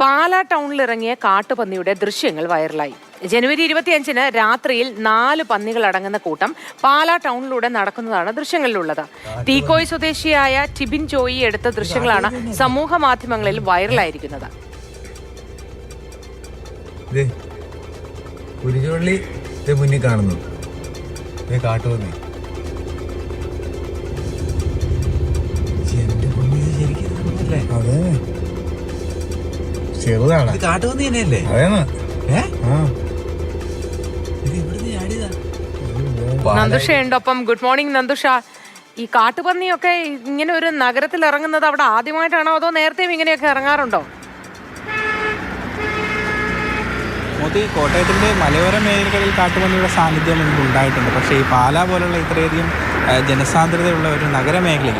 പാലാ ടൗണിൽ ഇറങ്ങിയ കാട്ടുപന്നിയുടെ ദൃശ്യങ്ങൾ വൈറലായി. ജനുവരി ഇരുപത്തിയഞ്ചിന് രാത്രിയിൽ നാല് പന്നികൾ അടങ്ങുന്ന കൂട്ടം പാലാ ടൗണിലൂടെ നടക്കുന്നതാണ് ദൃശ്യങ്ങളിലുള്ളത്. തീക്കോയ് സ്വദേശിയായ ടിബിൻ ജോയി എടുത്ത ദൃശ്യങ്ങളാണ് സമൂഹ മാധ്യമങ്ങളിൽ വൈറലായിരിക്കുന്നത്. മുന്നിൽ കാണുന്നു. കാട്ടുപന്നി. ശരിക്കും അതെ. ചെറുതാണ്. കാട്ടുപന്നി തന്നെയല്ലേ? അതേന്ന് നന്ദുഷയുണ്ടൊപ്പം ഗുഡ് മോർണിംഗ് നന്ദുഷ ഈ കാട്ടുപന്നിയൊക്കെ ഇങ്ങനെ ഒരു നഗരത്തിൽ ഇറങ്ങുന്നത് അവിടെ ആദ്യമായിട്ടാണോ അതോ നേരത്തെയും ഇങ്ങനെയൊക്കെ ഇറങ്ങാറുണ്ടോ? മോദി കോട്ടയത്തിന്റെ മലയോര മേഖലകളിൽ കാട്ടുപന്നിയുടെ സാന്നിധ്യം ഉണ്ടായിട്ടുണ്ട്. പക്ഷേ ഈ പാല പോലുള്ള ഇത്രയധികം ജനസാന്ദ്രതയുള്ള ഒരു നഗരമേഖലയിൽ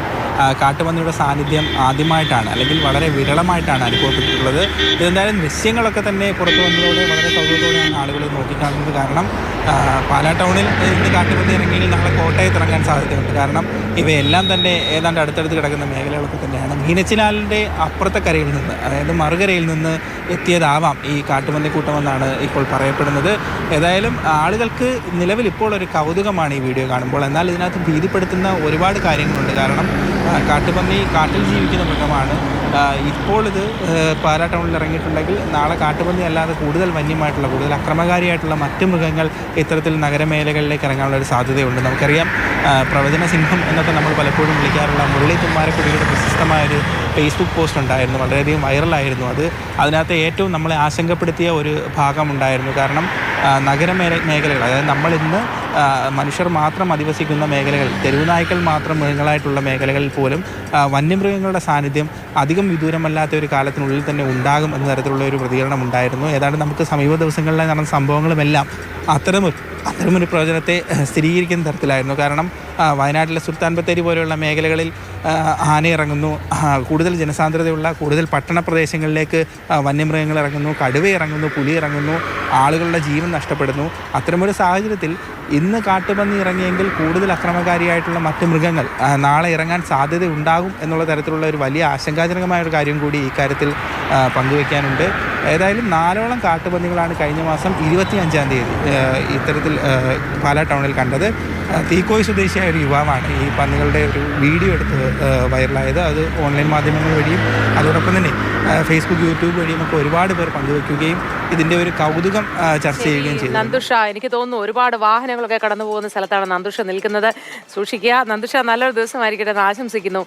കാട്ടുപന്നിയുടെ സാന്നിധ്യം ആദ്യമായിട്ടാണ് അല്ലെങ്കിൽ വളരെ വിരളമായിട്ടാണ് അനുഭവപ്പെട്ടിട്ടുള്ളത്. ഇതെന്തായാലും ദൃശ്യങ്ങളൊക്കെ തന്നെ പുറത്തു വന്നതോടെ വളരെ കൗതുകത്തോടെയാണ് ആളുകൾ നോക്കിക്കാണുന്നത്. കാരണം പാലാ ടൗണിൽ ഇന്ന് കാട്ടുപന്നി ഇറങ്ങിയെങ്കിൽ നാളെ കോട്ടയത്ത് ഇറങ്ങാൻ സാധ്യതയുണ്ട്. കാരണം ഇവയെല്ലാം തന്നെ ഏതാണ്ട് അടുത്തടുത്ത് കിടക്കുന്ന മേഖലകളൊക്കെ തന്നെയാണ്. മീനച്ചിലാലിന്റെ അപ്പുറത്തെ കരയിൽ നിന്ന് അതായത് മറുകരയിൽ നിന്ന് എത്തിയതാവാം ഈ കാട്ടുപന്നി കൂട്ടമെന്നാണ് ഇപ്പോൾ പറയപ്പെടുന്നത്. ഏതായാലും ആളുകൾക്ക് നിലവിൽ ഇപ്പോൾ ഒരു കൗതുകമാണ് ഈ വീഡിയോ കാണുമ്പോൾ. എന്നാൽ ഇതിനകത്ത് ഭീതിപ്പെടുത്തുന്ന ഒരുപാട് കാര്യങ്ങളുണ്ട്. കാരണം കാട്ടുപന്നി കാട്ടിൽ ജീവിക്കുന്ന മൃഗമാണ്. ഇപ്പോൾ ഇത് പാലാ ടൗണിൽ ഇറങ്ങിയിട്ടുണ്ടെങ്കിൽ നാളെ കാട്ടുപന്നി അല്ലാതെ കൂടുതൽ വന്യമായിട്ടുള്ള കൂടുതൽ അക്രമകാരിയായിട്ടുള്ള മറ്റ് മൃഗങ്ങൾ ഇത്തരത്തിൽ നഗരമേഖലകളിലേക്ക് ഇറങ്ങാനുള്ള ഒരു സാധ്യതയുണ്ട്. നമുക്കറിയാം പ്രവചന സിംഹം എന്നൊക്കെ നമ്മൾ പലപ്പോഴും വിളിക്കാറുള്ള മുരളി തുമ്മാരക്കുടിയുടെ പ്രശസ്തമായൊരു ഫേസ്ബുക്ക് പോസ്റ്റ് ഉണ്ടായിരുന്നു. വളരെയധികം വൈറലായിരുന്നു അത്. അതിനകത്ത് ഏറ്റവും നമ്മളെ ആശങ്കപ്പെടുത്തിയ ഒരു ഭാഗമുണ്ടായിരുന്നു കാരണം നഗരമേല മേഖലകൾ അതായത് നമ്മളിന്ന് മനുഷ്യർ മാത്രം അധിവസിക്കുന്ന മേഖലകൾ തെരുവുനായ്ക്കൾ മാത്രം മൃഗങ്ങളായിട്ടുള്ള മേഖലകളിൽ പോലും വന്യമൃഗങ്ങളുടെ സാന്നിധ്യം അധികം വിദൂരമല്ലാത്ത ഒരു കാലത്തിനുള്ളിൽ തന്നെ ഉണ്ടാകും എന്ന തരത്തിലുള്ള ഒരു പ്രതികരണം ഉണ്ടായിരുന്നു. ഏതാണ്ട് നമുക്ക് സമീപ ദിവസങ്ങളിലെ നടന്ന സംഭവങ്ങളുമെല്ലാം അത്തരമൊരു അത്തരമൊരു പ്രവചനത്തെ സ്ഥിരീകരിക്കുന്ന തരത്തിലായിരുന്നു. കാരണം വയനാട്ടിലെ സുൽത്താൻ ബത്തേരി പോലെയുള്ള മേഖലകളിൽ ആന ഇറങ്ങുന്നു കൂടുതൽ ജനസാന്ദ്രതയുള്ള കൂടുതൽ പട്ടണ പ്രദേശങ്ങളിലേക്ക് വന്യമൃഗങ്ങൾ ഇറങ്ങുന്നു കടുവ ഇറങ്ങുന്നു പുലി ഇറങ്ങുന്നു ആളുകളുടെ ജീവൻ നഷ്ടപ്പെടുന്നു. അത്തരമൊരു സാഹചര്യത്തിൽ ഇന്ന് കാട്ടുപന്നി ഇറങ്ങിയെങ്കിൽ കൂടുതൽ അക്രമകാരിയായിട്ടുള്ള മറ്റ് മൃഗങ്ങൾ നാളെ ഇറങ്ങാൻ സാധ്യത ഉണ്ടാകും എന്നുള്ള തരത്തിലുള്ള ഒരു വലിയ ആശങ്കാജനകമായ ഒരു കാര്യം കൂടി ഇക്കാര്യത്തിൽ കാര്യത്തിൽ പങ്കുവയ്ക്കാനുണ്ട് ഏതായാലും നാലോളം കാട്ടുപന്നികളാണ് കഴിഞ്ഞ മാസം ഇരുപത്തി അഞ്ചാം തീയതി ഇത്തരത്തിൽ പാലാ ടൗണിൽ കണ്ടത്. തീക്കോയി സ്വദേശിയായ ഒരു യുവാവാണ് ഈ പന്നികളുടെ ഒരു വീഡിയോ എടുത്ത് വൈറലായത്. അത് ഓൺലൈൻ മാധ്യമങ്ങൾ വഴിയും അതോടൊപ്പം തന്നെ ഫേസ്ബുക്ക് യൂട്യൂബ് വഴിയും ഒക്കെ ഒരുപാട് പേർ പങ്കുവയ്ക്കുകയും ഇതിന്റെ ഒരു കൗതുകം ചർച്ച ചെയ്യുകയും ചെയ്തു. നന്ദുഷ എനിക്ക് തോന്നുന്നു ഒരുപാട് വാഹനങ്ങളൊക്കെ കടന്നു പോകുന്ന സ്ഥലത്താണ് നന്ദുഷ നിൽക്കുന്നത്. സൂക്ഷിക്കുക. നന്ദുഷ നല്ലൊരു ദിവസമായിരിക്കട്ടെ എന്ന് ആശംസിക്കുന്നു.